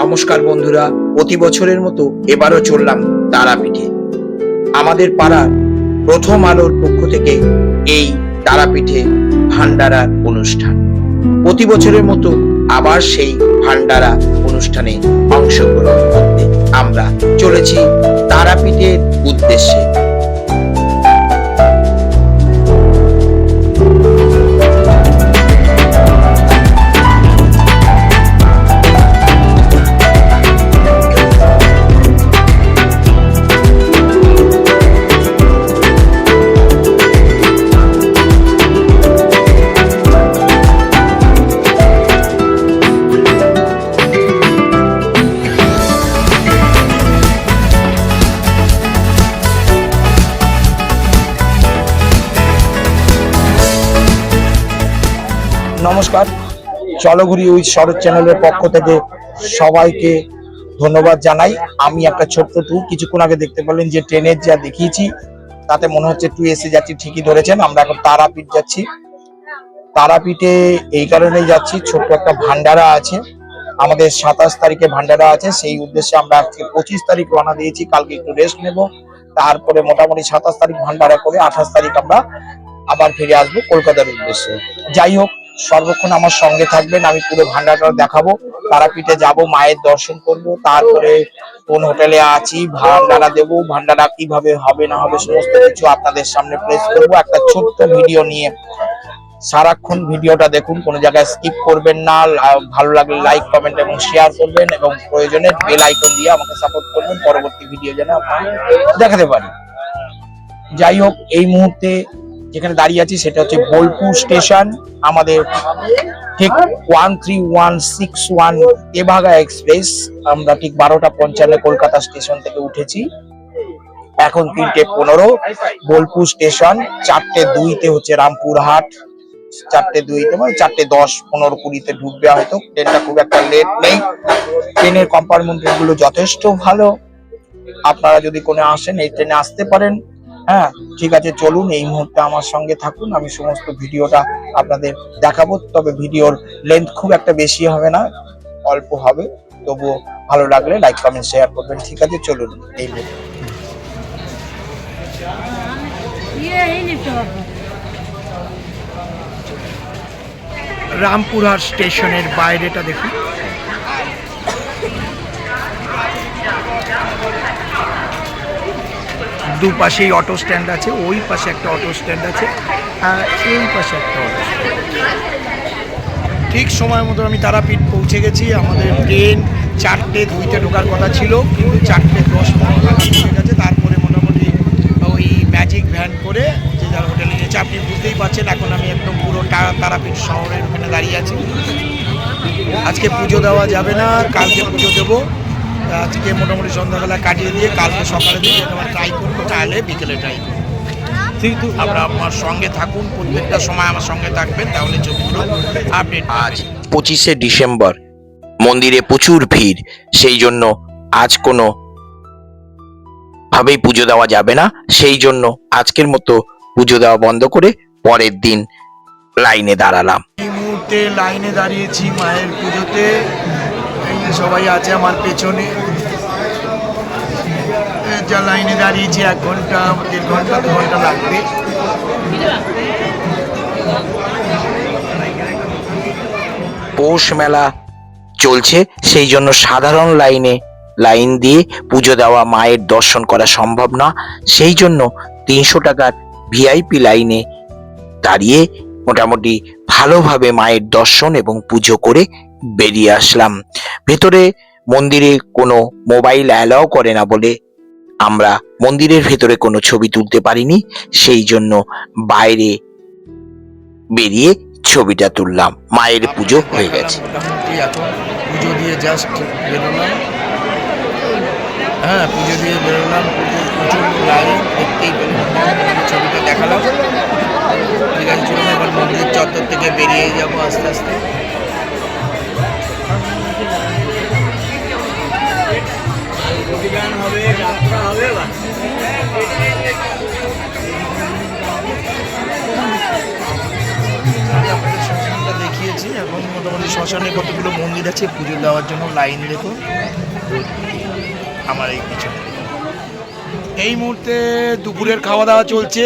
নমস্কার বন্ধুরা, প্রতি বছরের মতো এবারও চললাম তারাপীঠে। আমাদের পাড়ার প্রথম আলোর পক্ষ থেকে এই তারাপীঠে ভান্ডারার অনুষ্ঠান। প্রতি বছরের মতো আবার সেই ভান্ডারা অনুষ্ঠানে অংশগ্রহণ করতে আমরা চলেছি তারাপীঠের উদ্দেশ্যে। নমস্কার। চলঘুরি উইথ শরৎ চ্যানেলের পক্ষ থেকে সবাইকে ধন্যবাদ জানাই। আমি একটা ছোট্ট ট্যুর কিছুক্ষণ আগে দেখতে পেলেন যে ট্রেনের যা দেখিয়েছি, তাতে মনে হচ্ছে টু এসে যাচ্ছি, ঠিকই ধরেছেন। আমরা এখন তারাপীঠ যাচ্ছি। তারাপীঠে এই কারণেই যাচ্ছি, ছোট্ট একটা ভান্ডারা আছে। আমাদের সাতাশ তারিখে ভান্ডারা আছে, সেই উদ্দেশ্যে আমরা আজকে পঁচিশ তারিখ রওনা দিয়েছি, কালকে একটু রেস্ট নেব। তারপরে মোটামুটি সাতাশ তারিখ ভান্ডারা করে আঠাশ তারিখ আমরা আবার ফিরে আসব কলকাতার উদ্দেশ্যে। যাই হোক সর্বক্ষণ আমার সঙ্গে থাকবেন, আমি পুরো ভান্ডারটা দেখাবো, তারাপীঠে যাব, মায়ের দর্শন করব, তারপরে কোন হোটেলে আছি, ভান্ডারা দেব, ভান্ডারা কীভাবে হবে, না হবে, সমস্ত কিছু আপনাদের সামনে প্লেস করব। একটা ছোট্ট ভিডিও নিয়ে সারাক্ষণ ভিডিওটা দেখুন, কোনো জায়গায় স্কিপ করবেন না ভালো লাগলে লাইক কমেন্ট এবং শেয়ার করবেন এবং প্রয়োজনে বেল আইকন দিয়ে আমাকে সাপোর্ট করবেন, পরবর্তী ভিডিও যেন দেখাতে পারি। যাই হোক, এই মুহূর্তে যেখানে দাঁড়িয়ে আছি সেটা হচ্ছে বোলপুর স্টেশন, আমাদের ঠিক one three one six one Tebhaga express. আমরা ঠিক বারোটা পঞ্চান্ন কলকাতা স্টেশন থেকে উঠেছি। এখন তিনটে পনেরো, বোলপুর স্টেশন, চারটে দুইতে হচ্ছে রামপুরহাট। চারটে দুইতে মানে চারটে দশ, পনেরো কুড়িতে ঢুকবে হয়তো। ট্রেনটা খুব একটা লেট নেই। ট্রেনের কম্পার্টমেন্টগুলো যথেষ্ট ভালো। আপনারা যদি কোনো আসেন, এই ট্রেনে আসতে পারেন। হ্যাঁ ঠিক আছে, চলুন, এই মুহূর্তে আমার সঙ্গে থাকুন, আমি সমস্ত ভিডিওটা আপনাদের দেখাবো, তবে ভিডিওর লেন্থ খুব একটা বেশি হবে না, অল্প হবে, তবুও ভালো লাগলে লাইক কমেন্ট শেয়ার করবেন, ঠিক আছে, চলুন, এই মুহূর্তে। রামপুরহাট স্টেশনের বাইরেটা দেখুন। দুপাশেই অটো স্ট্যান্ড আছে, ওই পাশে একটা অটো স্ট্যান্ড আছে, আর এই পাশে একটা অটো ঠিক সময় মতো আমি তারাপীঠ পৌঁছে গেছি, আমাদের ট্রেন চারটে দুইতে ঢোকার কথা ছিল, কিন্তু চারটে দশ পনেরো গেছে, তারপরে মোটামুটি ওই ম্যাজিক ভ্যান করে যে যার হোটেলে নিয়েছে আপনি বুঝতেই পারছেন, এখন আমি একদম পুরো তারাপীঠ শহরের ওখানে দাঁড়িয়ে আছি। আজকে পুজো দেওয়া যাবে না, কালকে পুজো দেবো। আজকে মোটামুটি সন্ধ্যাবেলা কাটিয়ে দিয়ে কালকে সকালে দিয়ে ট্রাই করব। তাহলে বিকেলে ট্রাই করব আপনারা আমার সঙ্গে থাকুন প্রত্যেকটা সময় আমার সঙ্গে থাকবেন তাহলে ছবিগুলো আপডেট আজ পঁচিশে ডিসেম্বর মন্দিরে প্রচুর ভিড় সেই জন্য আজ কোনো ভাবেই পুজো দেওয়া যাবে না সেই জন্য আজকের মতো পুজো দেওয়া বন্ধ করে পরের দিন লাইনে দাঁড়ালাম। এই মুহূর্তে লাইনে দাঁড়িয়েছি মায়ের পুজোতে। সবাই আছে আমার পেছনে। যা লাইনে দাঁড়িয়েছি, এক ঘণ্টা, দেড় ঘণ্টা, দু ঘণ্টা লাগবে। পৌষ মেলা চলছে, সেই জন্য সাধারণ লাইনে লাইন দিয়ে পুজো দেওয়া, মায়ের দর্শন করা সম্ভব না। সেই জন্য তিনশো টাকার ভিআইপি লাইনে দাঁড়িয়ে মোটামুটি ভালোভাবে মায়ের দর্শন এবং পুজো করে বেরিয়ে আসলাম। ভেতরে মন্দিরে কোনো মোবাইল অ্যালাও করে না বলে আমরা মন্দিরের ভেতরে কোনো ছবি তুলতে পারিনি সেই জন্য বাইরে বেরিয়ে ছবিটা তুললাম। মায়ের পুজো হয়ে গেছে। পুজো দিয়ে জাস্ট বেরোলাম। হ্যাঁ পুজো দিয়ে বেরোলাম প্রচুর লাইন দেখতেই ছবিটা দেখালাম। ঠিক আছে চলুন এবার মন্দির চত্বর থেকে বেরিয়ে যাব আস্তে আস্তে। আমি আপনাদের সঙ্গে দেখিয়েছি এখন মোটামুটি শ্মশানে কতগুলো মন্দির আছে, পুজো দেওয়ার জন্য লাইন দেখো আমার এই পিছনে। এই মুহূর্তে দুপুরের খাওয়া দাওয়া চলছে।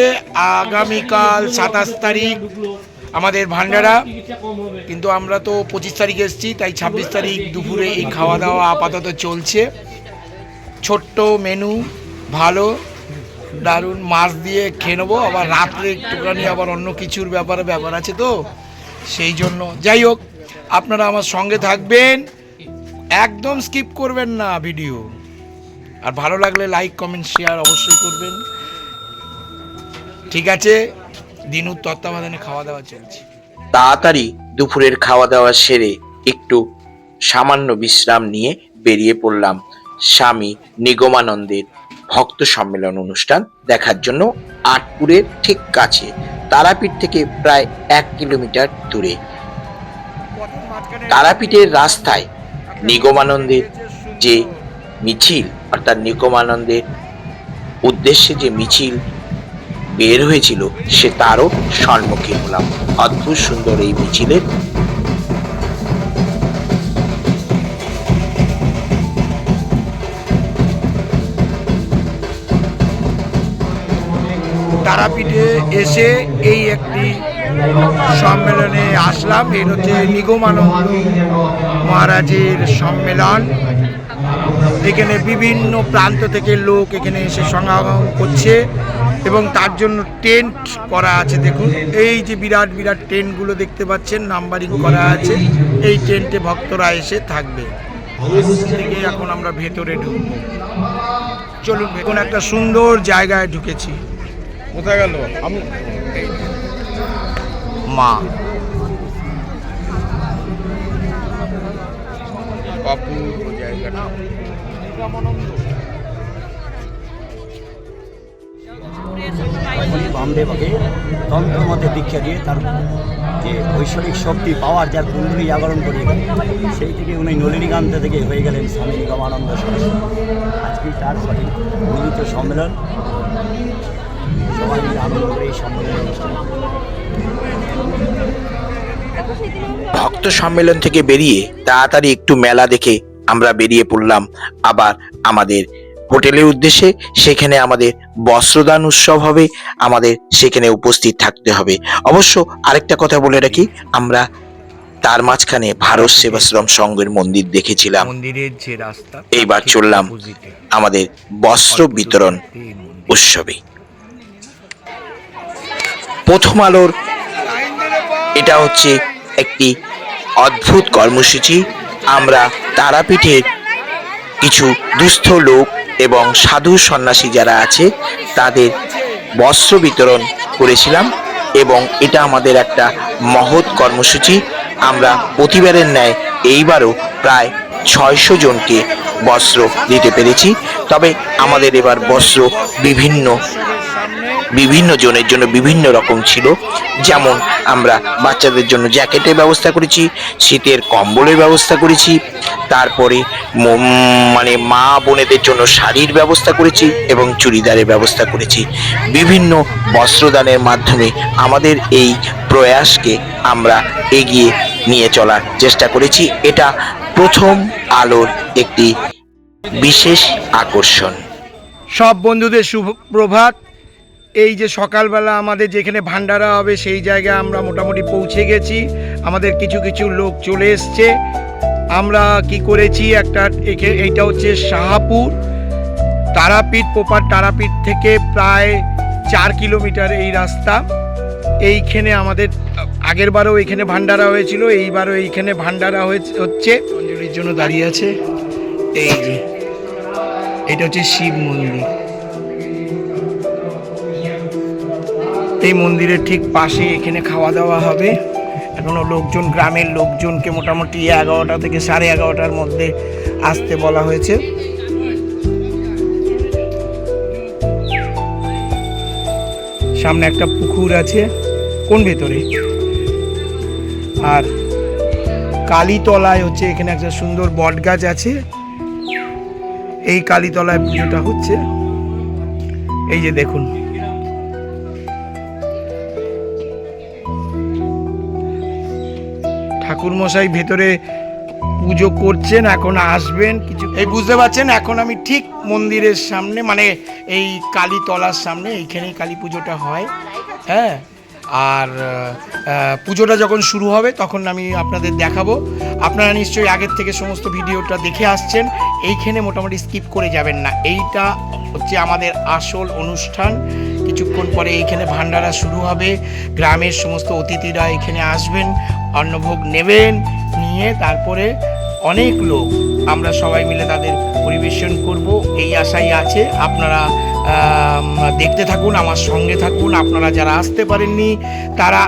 আগামীকাল সাতাশ তারিখ আমাদের ভান্ডারা কিন্তু আমরা তো পঁচিশ তারিখ এসেছি, তাই ছাব্বিশ তারিখ দুপুরে এই খাওয়া দাওয়া আপাতত চলছে। ছোট্ট মেনু ভালো, দারুণ, মাছ দিয়ে খেয়ে নেব। আবার রাত্রে একটুখানি আবার অন্য কিছুর ব্যাপারে ব্যাপার আছে তো, সেই জন্য। যাই হোক, আপনারা আমার সঙ্গে থাকবেন। একদম স্কিপ করবেন না ভিডিও আর ভালো লাগলে লাইক কমেন্ট শেয়ার অবশ্যই করবেন। ঠিক আছে, দিনুর তত্ত্বাবধানে খাওয়া দাওয়া চলছে। তাড়াতাড়ি দুপুরের খাওয়া দাওয়া সেরে একটু সামান্য বিশ্রাম নিয়ে বেরিয়ে পড়লাম। স্বামী নিগমানন্দের ভক্ত সম্মেলন অনুষ্ঠান দেখার জন্য আটপুরের ঠিক কাছে, তারাপীঠ থেকে প্রায় এক কিলোমিটার দূরে। তারাপীঠের রাস্তায় নিগমানন্দের যে মিছিল, অর্থাৎ নিগমানন্দের উদ্দেশ্যে যে মিছিল বের হয়েছিল, সে তারও সম্মুখীন হলাম। অদ্ভুত সুন্দর এই মিছিলের তারাপীঠে এসে এই একটি সম্মেলনে আসলাম। এর হচ্ছে নিগমানন্দ মহারাজের সম্মেলন। এখানে বিভিন্ন প্রান্ত থেকে লোক এখানে এসে সমাগম করছে এবং তার জন্য টেন্ট করা আছে। দেখুন, এই যে বিরাট বিরাট টেন্টগুলো দেখতে পাচ্ছেন, নাম্বারিং করা আছে। এই টেন্টে ভক্তরা এসে থাকবে। থেকে এখন আমরা ভেতরে ঢুকবো। চলুন এখন একটা সুন্দর জায়গায় ঢুকেছি। কোথায় গেল? আমি মা। উনি বামদেবকে তন্ত্রমতে দীক্ষা দিয়ে তার যে ঐশ্বরিক শক্তি, পাওয়ার যার কুণ্ডলী জাগরণ করে সেই থেকে উনি নলিনীকান্ত থেকে হয়ে গেলেন স্বামী নিগমানন্দ সরস্বতী। আজকে তার সঠিক মিলিত সম্মেলন। সবাই মিলে আনন্দ করে এই সম্মেলন অনুষ্ঠান ভক্ত সম্মেলন থেকে বেরিয়ে তাড়াতাড়ি একটু মেলা দেখে আমরা বেরিয়ে পড়লাম। আবার আমাদের হোটেলের উদ্দেশ্যে সেখানে আমাদের বস্ত্রদান উৎসব হবে। আমাদের সেখানে উপস্থিত থাকতে হবে। অবশ্য আরেকটা কথা বলে রাখি আমরা তার মাঝখানে ভারত সেবাশ্রম সংঘের মন্দির দেখেছিলাম। মন্দিরের যে রাস্তা এইবার চললাম আমাদের বস্ত্র বিতরণ উৎসবে। প্রথম আলোর। এটা হচ্ছে একটি অদ্ভুত কর্মসূচি। আমরা তারাপীঠের কিছু দুস্থ লোক এবং সাধু সন্ন্যাসী যারা আছে, তাদের বস্ত্র বিতরণ করেছিলাম এবং এটা আমাদের একটা মহৎ কর্মসূচি। আমরা প্রতিবারের ন্যায় এইবারও প্রায় ছয়শো জনকে বস্ত্র দিতে পেরেছি। তবে আমাদের এবার বস্ত্র বিভিন্ন বিভিন্ন জনের জন্য বিভিন্ন রকম ছিল। যেমন আমরা বাচ্চাদের জন্য জ্যাকেটের ব্যবস্থা করেছি, শীতের কম্বলের ব্যবস্থা করেছি, তারপরে মানে মা বোনেদের জন্য শাড়ির ব্যবস্থা করেছি এবং চুড়িদারের ব্যবস্থা করেছি। বিভিন্ন বস্ত্রদানের মাধ্যমে আমাদের এই প্রয়াসকে আমরা এগিয়ে নিয়ে চলার চেষ্টা করেছি। এটা প্রথম আলোর একটি বিশেষ আকর্ষণ। সব বন্ধুদের শুভ প্রভাত এই যে সকালবেলা আমাদের যেখানে ভান্ডারা হবে, সেই জায়গায় আমরা মোটামুটি পৌঁছে গেছি। আমাদের কিছু কিছু লোক চলে এসছে। আমরা কি করেছি, একটা এইটা হচ্ছে শাহাপুর। তারাপীঠ পোপার তারাপীঠ থেকে প্রায় চার কিলোমিটার এই রাস্তা। এইখানে আমাদের, আগের বারও এখানে ভান্ডারা হয়েছিল, এইবারও এইখানে ভান্ডারা হচ্ছে। অঞ্জলির জন্য দাঁড়িয়ে আছে। এই যে, এটা হচ্ছে শিব মন্দির। এই মন্দিরের ঠিক পাশে এখানে খাওয়া দাওয়া হবে। এখনও লোকজন, গ্রামের লোকজনকে মোটামুটি এগারোটা থেকে সাড়ে এগারোটার মধ্যে আসতে বলা হয়েছে। সামনে একটা পুকুর আছে, কোন ভেতরে? আর কালীতলায় হচ্ছে এখানে একটা সুন্দর বট গাছ আছে। এই কালীতলায় পুজোটা হচ্ছে। এই যে দেখুন ঠাকুর ঠাকুর মশাই ভেতরে পুজো করছেন, এখন আসবেন, কিছু এই বুঝতে পারছেন, এখন আমি ঠিক মন্দিরের সামনে মানে এই কালী তলার সামনে, এইখানেই কালী পুজোটা হয়। হ্যাঁ আর পুজোটা যখন শুরু হবে, তখন আমি আপনাদের দেখাবো। আপনারা নিশ্চয়ই আগের থেকে সমস্ত ভিডিওটা দেখে আসছেন। এইখানে মোটামুটি স্কিপ করে যাবেন না। এইটা হচ্ছে আমাদের আসল অনুষ্ঠান। কিছুক্ষণ পরে এইখানে ভান্ডারা শুরু হবে। গ্রামের সমস্ত অতিথিরা এখানে আসবেন অন্নভোগ নেবেন নিয়ে তারপরে অনেক লোক আমরা সবাই মিলে তাদের পরিবেশন করব। এই আশাই আছে। আপনারা দেখতে থাকুন আমার সঙ্গে থাকুন। আপনারা যারা আসতে পারেননি তারা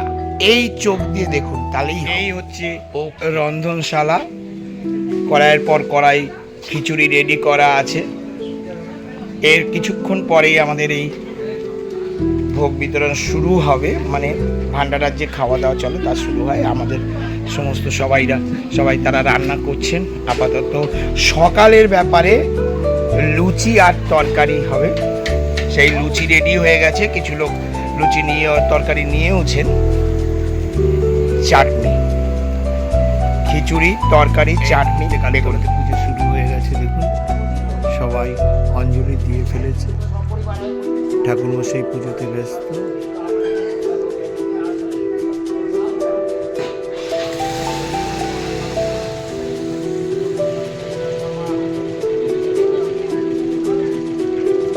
এই চোখ দিয়ে দেখুন তাহলেই এই হচ্ছে ও রন্ধনশালা। কড়াইয়ের পর কড়াই খিচুড়ি রেডি করা আছে। এর কিছুক্ষণ পরেই আমাদের এই ভোগ বিতরণ শুরু হবে মানে ভান্ডারার যে খাওয়া দাওয়া চলে তা শুরু হয়। আমাদের সমস্ত সবাইরা, সবাই তারা রান্না করছেন। আপাতত সকালের ব্যাপারে লুচি আর তরকারি হবে। সেই লুচি রেডি হয়ে গেছে। কিছু লোক লুচি নিয়ে তরকারি নিয়েওছেন। চাটনি, খিচুড়ি, তরকারি, চাটনি। বেগুন পুজো শুরু হয়ে গেছে, দেখুন। সবাই অঞ্জলি দিয়ে ফেলেছে। ঠাকুরমশাই পুজোতে ব্যস্ত।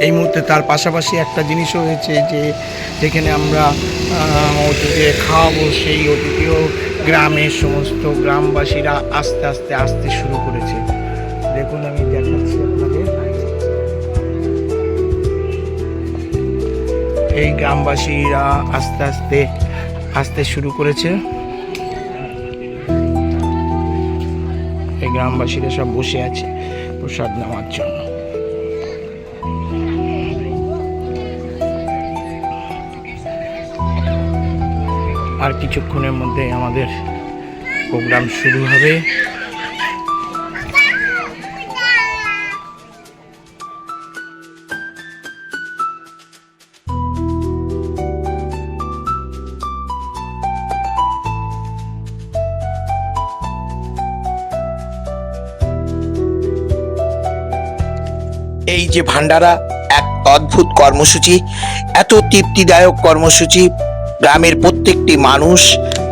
এই মুহূর্তে তার পাশাপাশি একটা জিনিসও হয়েছে যে, যেখানে আমরা অতিথি খাওয়াবো, সেই অতিথিও গ্রামের সমস্ত গ্রামবাসীরা আস্তে আস্তে আসতে শুরু করেছে। দেখুন, আমি দেখাচ্ছি। এই গ্রামবাসীরা আস্তে আস্তে, আসতে শুরু করেছে। এই গ্রামবাসীরা সব বসে আছে প্রসাদ নেওয়ার জন্য। আর কিছুক্ষণের মধ্যে আমাদের প্রোগ্রাম শুরু হবে। এই যে ভান্ডারা এক অদ্ভুত কর্মসূচি, এত তৃপ্তিদায়ক কর্মসূচি, গ্রামের প্রত্যেকটি মানুষ,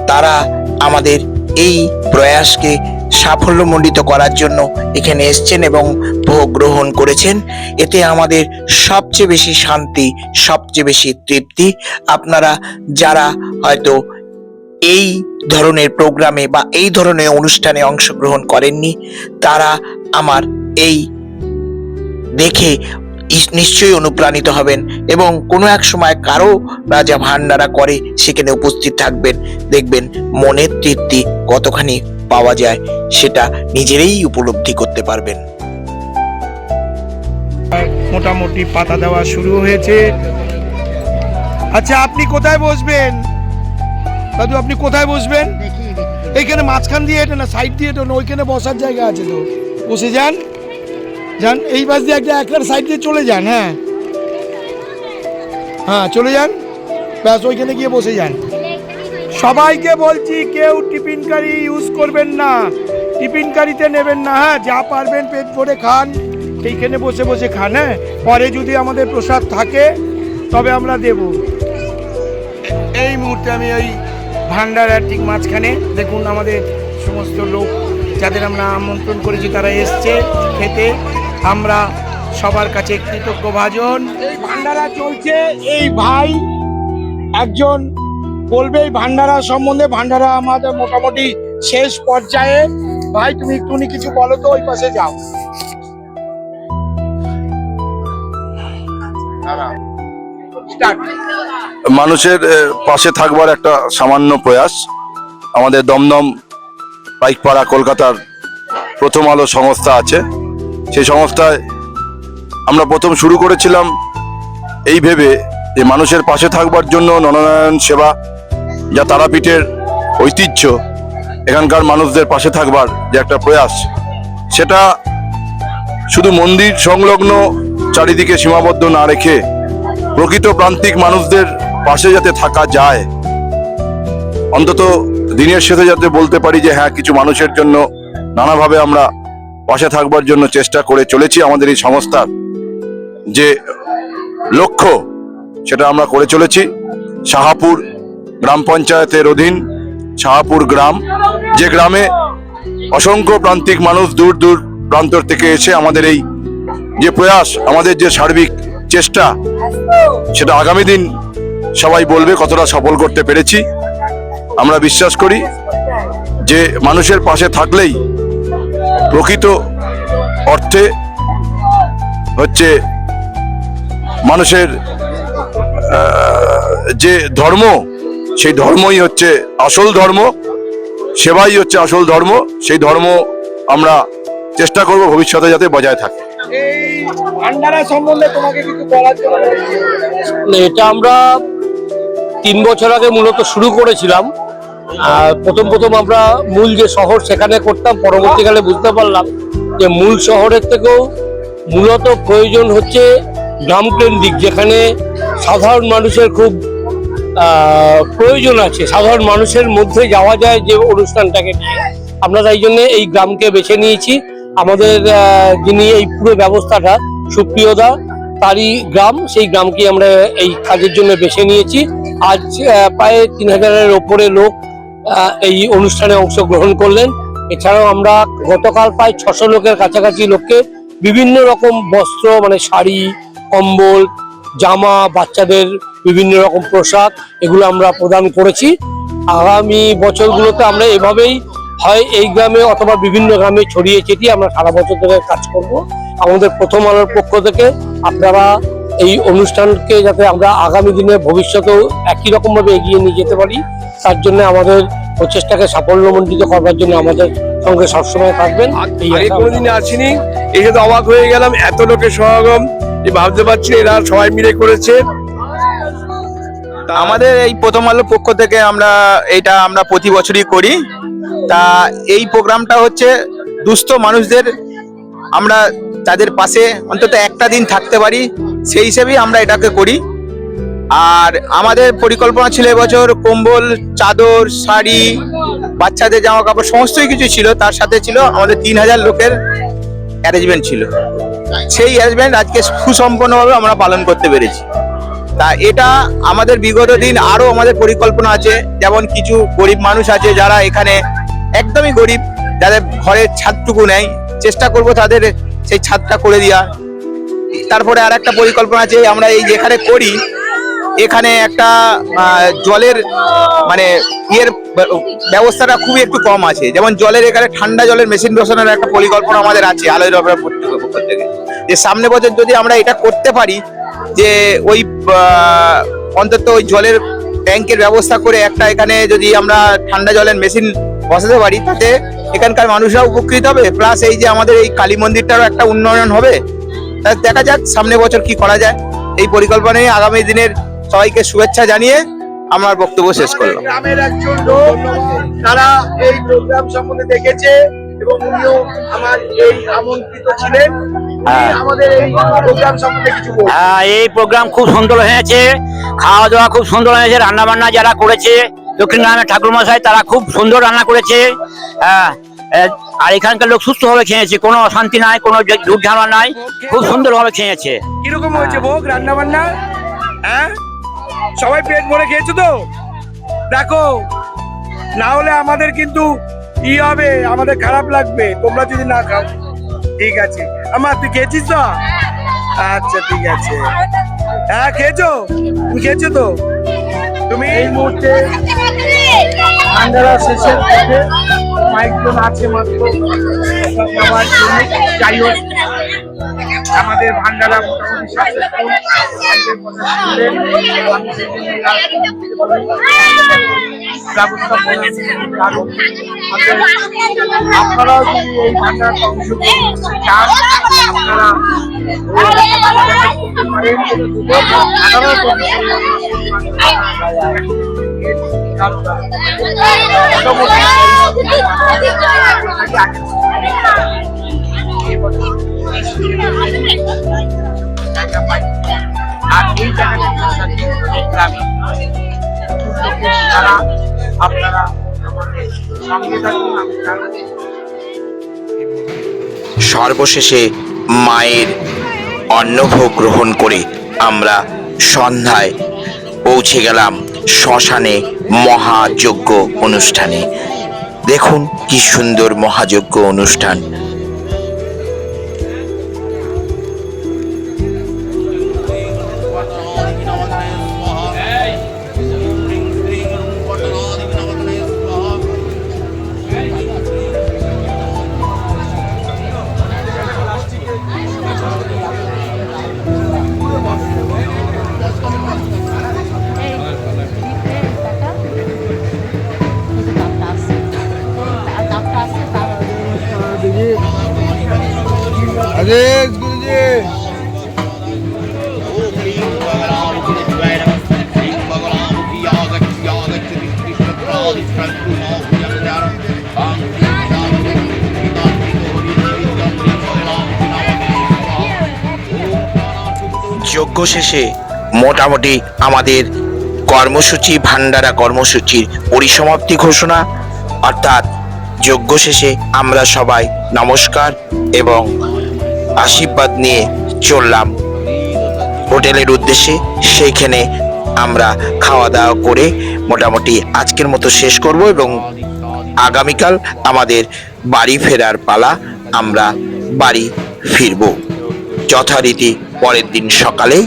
তারা আমাদের এই প্রয়াসকে সাফল্যমণ্ডিত করার জন্য এখানে এসছেন এবং ভোগ গ্রহণ করেছেন। এতে আমাদের সবচেয়ে বেশি শান্তি, সবচেয়ে বেশি তৃপ্তি। আপনারা যারা হয়তো এই ধরনের প্রোগ্রামে বা এই ধরনের অনুষ্ঠানে অংশগ্রহণ করেননি, তারা আমার এই দেখে নিশ্চয়ই অনুপ্রাণিত হবেন এবং কোনো এক সময় কারও রাজা ভান্ডারা করে সেখানে উপস্থিত থাকবেন। দেখবেন মনের তৃপ্তি কতখানি পাওয়া যায় সেটা নিজেরাই উপলব্ধি করতে পারবেন। মোটামুটি পাতা দেওয়া শুরু হয়েছে। আচ্ছা আপনি কোথায় বসবেন? দাদু আপনি কোথায় বসবেন? এইখানে মাঝখান দিয়ে এটা না সাইড দিয়ে এটা না ওইখানে বসার জায়গা আছে তো। বসে যান। যান, এই পাশ দিয়ে একটা একটার সাইড দিয়ে চলে যান হ্যাঁ। হ্যাঁ চলে যান। ব্যাস, ওইখানে গিয়ে বসে যান। সবাইকে বলছি, কেউ টিফিন কারি ইউজ করবেন না। টিফিন কারিতে নেবেন না হ্যাঁ যা পারবেন পেট ভরে খান। এইখানে বসে বসে খান হ্যাঁ। পরে যদি আমাদের প্রসাদ থাকে, তবে আমরা দেব। এই মুহূর্তে আমি ওই ভান্ডারার ঠিক মাঝখানে, দেখুন আমাদের সমস্ত লোক যাদের আমরা আমন্ত্রণ করেছি, তারা এসছে খেতে। আমরা সবার কাছে কৃতজ্ঞ ভাজন। এই ভান্ডারা চলছে। এই ভাই একজন বলবে এই ভান্ডারা সম্বন্ধে। ভান্ডারা আমাদের মোটামুটি শেষ পর্যায়ে। ভাই তুমি একটুনি কিছু বলো তো ওই পাশে যাও। স্টার্ট মানুষের পাশে থাকবার একটা সামান্য প্রয়াস। আমাদের দমদম পাইকপাড়া কলকাতার প্রথম আলো সংস্থা আছে। সেই সংস্থায় আমরা প্রথম শুরু করেছিলাম এই ভেবে যে মানুষের পাশে থাকবার জন্য নরনারায়ণ সেবা যা তারাপীঠের ঐতিহ্য, এখানকার মানুষদের পাশে থাকবার যে একটা প্রয়াস, সেটা শুধু মন্দির সংলগ্ন চারিদিকে সীমাবদ্ধ না রেখে প্রকৃত প্রান্তিক মানুষদের পাশে যাতে থাকা যায়। অন্তত দিনের শেষে যাতে বলতে পারি যে হ্যাঁ কিছু মানুষের জন্য নানাভাবে আমরা পাশে থাকবার জন্য চেষ্টা করে চলেছি আমাদের এই সংস্থার যে লক্ষ্য, সেটা আমরা করে চলেছি। শাহাপুর গ্রাম পঞ্চায়েতের অধীন শাহাপুর গ্রাম, যে গ্রামে অসংখ্য প্রান্তিক মানুষ দূর দূর প্রান্তর থেকে এসে আমাদের এই যে প্রয়াস, আমাদের যে সার্বিক চেষ্টা, সেটা আগামী দিন সবাই বলবে কতটা সফল করতে পেরেছি। আমরা বিশ্বাস করি যে মানুষের পাশে থাকলেই প্রকৃত অর্থে হচ্ছে মানুষের যে ধর্ম, সেই ধর্মই হচ্ছে আসল ধর্ম, সেবাই হচ্ছে আসল ধর্ম, সেই ধর্ম আমরা চেষ্টা করব ভবিষ্যতে যাতে বজায় থাকে। এটা আমরা তিন বছর আগে মূলত শুরু করেছিলাম প্রথম প্রথম আমরা মূল যে শহর সেখানে করতাম, পরবর্তীকালে বুঝতে পারলাম যে মূল শহরের থেকেও মূলত প্রয়োজন হচ্ছে গ্রাম কেন্দ্রিক, যেখানে সাধারণ মানুষের খুব প্রয়োজন আছে। সাধারণ মানুষের মধ্যে যাওয়া যায় যে অনুষ্ঠানটাকে নিয়ে। আমরা তাই জন্য এই গ্রামকে বেছে নিয়েছি। আমাদের যিনি এই পুরো ব্যবস্থাটা সুপ্রিয়দা তারই গ্রাম, সেই গ্রামকে আমরা এই কাজের জন্য বেছে নিয়েছি। আজ প্রায় তিন হাজারের ওপরে লোক এই অনুষ্ঠানে অংশগ্রহণ করলেন। এছাড়াও আমরা গতকাল প্রায় ছশো লোকের কাছাকাছি লোককে বিভিন্ন রকম বস্ত্র মানে শাড়ি, কম্বল, জামা, বাচ্চাদের বিভিন্ন রকম পোশাক এগুলো আমরা প্রদান করেছি। আগামী বছরগুলোতে আমরা এভাবেই হয় এই গ্রামে অথবা বিভিন্ন গ্রামে ছড়িয়ে ছিটিয়ে আমরা সারা বছর ধরে কাজ করব। আমাদের প্রথম আলোর পক্ষ থেকে আপনারা এই অনুষ্ঠানকে যাতে আমরা আগামী দিনে ভবিষ্যতেও একই রকমভাবে এগিয়ে নিয়ে যেতে পারি তার জন্য আমাদের প্রচেষ্টাকে সাফল্যমণ্ডিত করবার জন্য আমাদের সঙ্গে সবসময় থাকবেন। এই কোনোদিন আসিনি এসে তো অবাক হয়ে গেলাম এত লোকের সমাগম যে ভাবতে পারছি এরা সবাই মিলে করেছে। আমাদের এই প্রথম আলোর পক্ষ থেকে আমরা এটা আমরা প্রতি বছরই করি। তা এই প্রোগ্রামটা হচ্ছে দুস্থ মানুষদের আমরা তাদের পাশে অন্তত একটা দিন থাকতে পারি সেই হিসেবেই আমরা এটাকে করি। আর আমাদের পরিকল্পনা ছিল এবছর কম্বল, চাদর, শাড়ি, বাচ্চাদের জামা কাপড় সমস্তই কিছু ছিল। তার সাথে ছিল আমাদের তিন হাজার লোকের অ্যারেঞ্জমেন্ট ছিল। সেই অ্যারেঞ্জমেন্ট আজকে সুসম্পন্নভাবে আমরা পালন করতে পেরেছি। তা এটা আমাদের বিগত দিন আরও আমাদের পরিকল্পনা আছে। যেমন কিছু গরিব মানুষ আছে যারা এখানে একদমই গরিব, যাদের ঘরের ছাদটুকু নেয় চেষ্টা করব তাদের সেই ছাদটা করে দেওয়া তারপরে আর একটা পরিকল্পনা আছে আমরা এই যেখানে করি, এখানে একটা জলের মানে ইয়ের ব্যবস্থাটা খুবই একটু কম আছে। যেমন জলের এখানে ঠান্ডা জলের মেশিন বসানোর একটা পরিকল্পনা আমাদের আছে আলোয় রবের পক্ষ থেকে। যে সামনে বছর যদি আমরা এটা করতে পারি, যে ওই অন্তত ওই জলের ট্যাঙ্কের ব্যবস্থা করে একটা এখানে যদি আমরা ঠান্ডা জলের মেশিন বসাতে পারি, তাতে এখানকার মানুষরা উপকৃত হবে। প্লাস এই যে আমাদের এই কালী মন্দিরটারও একটা উন্নয়ন হবে। দেখা যাক সামনে বছর কি করা যায়। এই পরিকল্পনায় আগামী দিনের সবাইকে শুভেচ্ছা জানিয়ে আমার বক্তব্য শেষ করলাম। গ্রামের একজন লোক তারা এই প্রোগ্রাম সম্বন্ধে দেখেছে এবং উনিও আমার এই আমন্ত্রিত ছিলেন। আমাদের এই প্রোগ্রাম সম্বন্ধে কিছু হ্যাঁ, এই প্রোগ্রাম খুব সুন্দর হয়েছে। খাওয়া দাওয়া খুব সুন্দর হয়েছে রান্না বান্না যারা করেছে দক্ষিণ গ্রামের ঠাকুর মশাই তারা খুব সুন্দর রান্না করেছে। হ্যাঁ, আর এখানকার লোক সুস্থভাবে খেয়েছে কোনো অশান্তি নাই কোনো যে- ঝুট ঝামেলা নাই খুব সুন্দরভাবে খেয়েছে। কীরকম হয়েছে ভোগ রান্না বান্না হ্যাঁ? সবাই পেট ভরে খেয়েছো তো? দেখো না হলে আমাদের কিন্তু ই হবে আমাদের খারাপ লাগবে তোমরা যদি না খাও। ঠিক আছে। আমার তুই খেয়েছিস তো? আচ্ছা ঠিক আছে। হ্যাঁ খেয়েছো? তুমি খেয়েছো তো? তুমি? এই মুহূর্তে ভান্ডারা শেষের পথে কয়েকজন আছে মাত্র। জন্য যাই হোক আমাদের ভান্ডারা মোটামুটি ব্যবস্থা আপনারাও যদি এই ভান্ডার অংশগ্রহণ চান আপনারা আঠারো সর্বশেষে মায়ের অন্নভোগ গ্রহণ করে আমরা সন্ধ্যায় পৌঁছে গেলাম। শ্মশানে মহাযজ্ঞ অনুষ্ঠানে। দেখুন কি সুন্দর মহাযজ্ঞ অনুষ্ঠান। যজ্ঞ শেষে মোটামুটি আমাদের কর্মসূচি, ভান্ডারা কর্মসূচির পরিসমাপ্তি ঘোষণা। অর্থাৎ যজ্ঞ শেষে আমরা সবাই নমস্কার এবং আশীর্বাদ নিয়ে চললাম। হোটেলের উদ্দেশ্যে সেইখানে আমরা খাওয়া দাওয়া করে মোটামুটি আজকের মতো শেষ করব এবং আগামীকাল আমাদের বাড়ি ফেরার পালা আমরা বাড়ি ফিরব। যথারীতি পরের দিন সকালে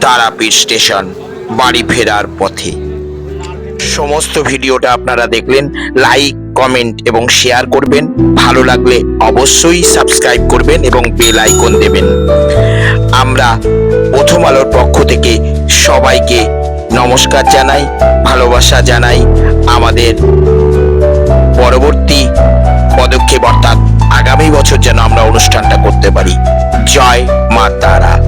তারাপীঠ স্টেশন বাড়ি ফেরার পথে। সমস্ত ভিডিওটা আপনারা দেখলেন। লাইক কমেন্ট এবং শেয়ার করবেন। ভালো লাগলে অবশ্যই সাবস্ক্রাইব করবেন এবং বেল আইকন দেবেন। আমরা প্রথম আলোর পক্ষ থেকে সবাইকে নমস্কার জানাই, ভালোবাসা জানাই। আমাদের পরবর্তী পদক্ষেপ অর্থাৎ আগামী বছর যেন আমরা অনুষ্ঠানটা করতে পারি। জয় মা তারা।